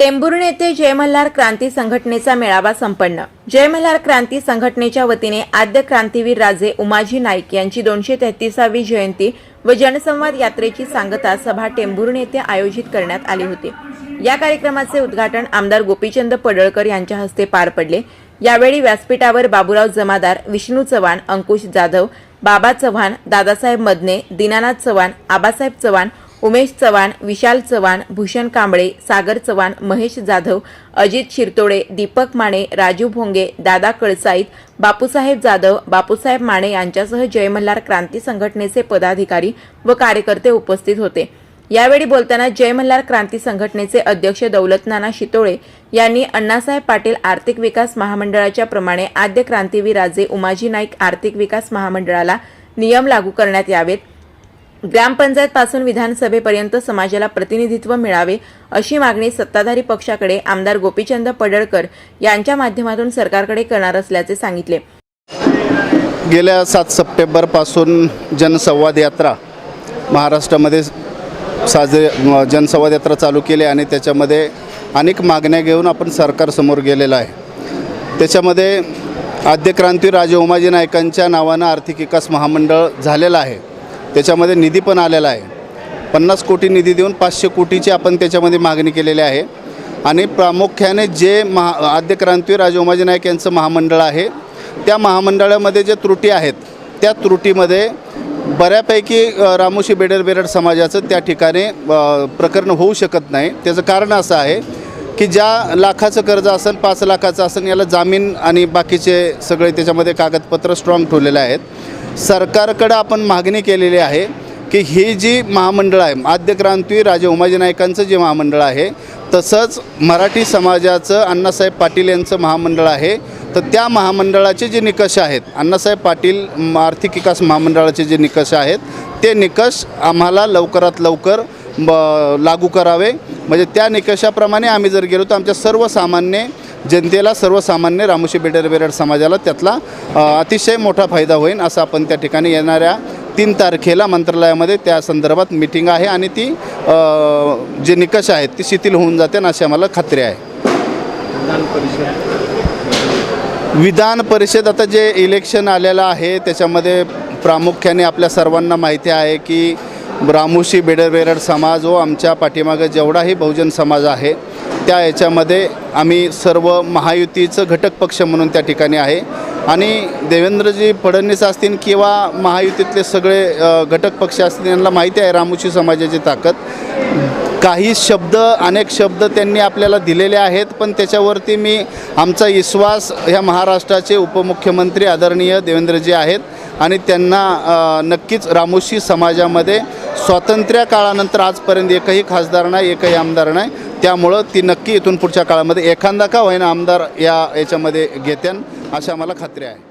टेंभुर्णी येथे जय मल्हार क्रांती संघटनेचा मेळावा संपन्न. जय मल्हार क्रांती संघटनेच्या वतीने आद्य क्रांतीवीर राजे उमाजी नाईक यांची दोनशे तेहतीसावी जयंती व जनसंवाद यात्रेची सांगता सभा टेंभुर्णी येथे आयोजित करण्यात आली होती. या कार्यक्रमाचे उद्घाटन आमदार गोपीचंद पडळकर यांच्या हस्ते पार पडले. यावेळी व्यासपीठावर बाबूराव जमादार विष्णू चव्हाण अंकुश जाधव बाबा चव्हाण दादासाहेब मदने दीनानाथ चव्हाण आबासाहेब चव्हाण उमेश चव्हाण विशाल चव्हाण भूषण कांबळे सागर चव्हाण महेश जाधव अजित शिरतोडे दीपक माने राजू भोंगे दादा कळसाईत बापूसाहेब जाधव बापूसाहेब माने यांच्यासह जय मल्हार क्रांती संघटनेचे पदाधिकारी व कार्यकर्ते उपस्थित होते. यावेळी बोलताना जय मल्हार क्रांती संघटनेचे अध्यक्ष दौलतनाना शितोळे यांनी अण्णासाहेब पाटील आर्थिक विकास महामंडळाच्या प्रमाणे आद्य क्रांतीवीर राजे उमाजी नाईक आर्थिक विकास महामंडळाला नियम लागू करण्यात यावेत. ग्रामपंचायत पासून विधानसभेपर्यंत समाजाला प्रतिनिधित्व मिळावे अशी मागणी सत्ताधारी पक्षाकडे आमदार गोपीचंद पडळकर यांच्या माध्यमातून सरकारकडे करणार असल्याचे सांगितले. गेल्या सात सप्टेंबरपासून जनसंवाद यात्रा महाराष्ट्रामध्ये साजरे जनसंवाद यात्रा चालू केली आणि त्याच्यामध्ये अनेक मागण्या घेऊन आपण सरकारसमोर गेलेलो आहे. त्याच्यामध्ये आद्य क्रांती राजे उमाजी नायकांच्या नावानं आर्थिक विकास महामंडळ झालेलं आहे. त्याच्यामध्ये निधी पण आलेला आहे. पन्नास कोटी निधी देऊन पाचशे कोटीची आपण त्याच्यामध्ये मागणी केलेली आहे. आणि प्रामुख्याने जे महा आद्य क्रांतीवीर राजे उमाजी नाईक यांचं महामंडळ आहे त्या महामंडळामध्ये जे त्रुटी आहेत त्या त्रुटीमध्ये बऱ्यापैकी रामोशी बेडर बेरड समाजाचं त्या ठिकाणी प्रकरण होऊ शकत नाही. त्याचं कारण असं आहे की ज्या लाखाचं कर्ज असेल पाच लाखाचं असेल याला जामीन आणि बाकीचे सगळे त्याच्यामध्ये कागदपत्र स्ट्रॉंग ठेवलेले आहेत. सरकारकडं आपण मागणी केलेली आहे की ही जी महामंडळ आहे आद्यक्रांती राजा राजे उमाजी नायकांचं जे महामंडळ आहे तसंच मराठी समाजाचं अण्णासाहेब पाटील यांचं महामंडळ आहे तर त्या महामंडळाचे जे निकष आहेत अण्णासाहेब पाटील आर्थिक विकास महामंडळाचे जे निकष आहेत ते निकष आम्हाला लवकरात लवकर ब लागू करावे. म्हणजे त्या निकषाप्रमाणे आम्ही जर गेलो तर आमच्या सर्वसामान्य जनतेला सर्वसामान्य रामोशी बेडर बेरड समाजाला त्यातला अतिशय मोठा फायदा होईल असं आपण त्या ठिकाणी येणाऱ्या तीन तारखेला मंत्रालयामध्ये त्या संदर्भात मिटिंग आहे आणि ती जे निकष आहेत ती शिथिल होऊन जाते अशी आम्हाला खात्री आहे. विधान परिषद. आता जे इलेक्शन आलेलं आहे त्याच्यामध्ये प्रामुख्याने आपल्या सर्वांना माहिती आहे की रामोशी बेडर बेरड समाज व आमच्या पाठीमागं जेवढाही बहुजन समाज आहे त्या याच्यामध्ये आम्ही सर्व महायुतीचं घटक पक्ष म्हणून त्या ठिकाणी आहे. आणि देवेंद्रजी फडणवीस असतील किंवा महायुतीतले सगळे घटक पक्ष असतील यांना माहिती आहे रामोशी समाजाची ताकद. काही शब्द अनेक शब्द त्यांनी आपल्याला दिलेले आहेत पण त्याच्यावरती मी आमचा विश्वास ह्या महाराष्ट्राचे उपमुख्यमंत्री आदरणीय देवेंद्रजी आहेत. आणि त्यांना नक्कीच रामोशी समाजामध्ये स्वातंत्र्य काळानंतर आजपर्यंत एकही खासदार नाही एकही आमदार नाही. त्यामुळं ती नक्की इथून पुढच्या काळामध्ये एखादा का होईना आमदार या याच्यामध्ये घेत्यान अशी आम्हाला खात्री आहे.